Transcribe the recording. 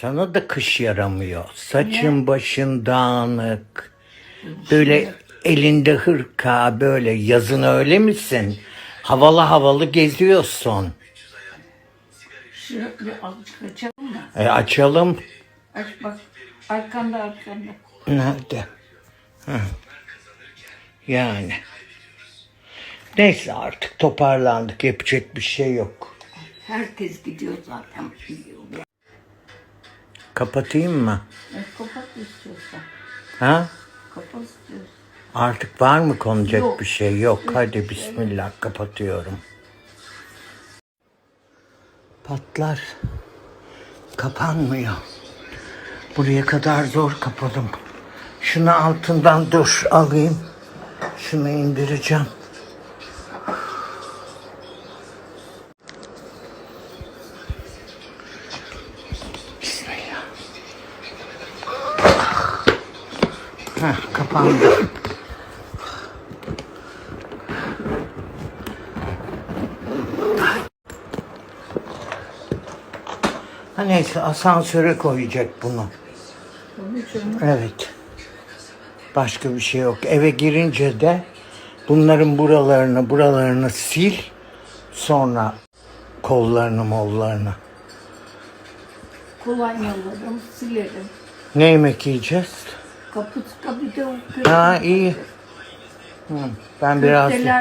Sana da kış yaramıyor. Saçın başın dağınık. Böyle elinde hırka böyle yazın öyle misin? Havalı havalı geziyorsun. Şu açalım mı? E açalım. Aç bak. Arkanda arkanda. Nerede? Hı. Yani. Neyse artık toparlandık. Yapacak bir şey yok. Herkes gidiyor zaten. Gidiyor. Kapatayım mı? E, kapat istiyorsan. Ha? Kapat istiyorsan. Artık var mı konacak Yok. bir şey? Yok. Hadi bismillah kapatıyorum. Patlar. Kapanmıyor. Buraya kadar zor kapadım. Şunu altından dur alayım. Şunu indireceğim. Heh, kapandı. Ha neyse asansöre koyacak bunu. Evet. Başka bir şey yok. Eve girince de bunların buralarını buralarını sil. Sonra kollarını mollarını. kolonyalarım silerim. Ne yemek yiyeceğiz? Kapı kapıda Ha iyi. Hı, ben biraz... köfteler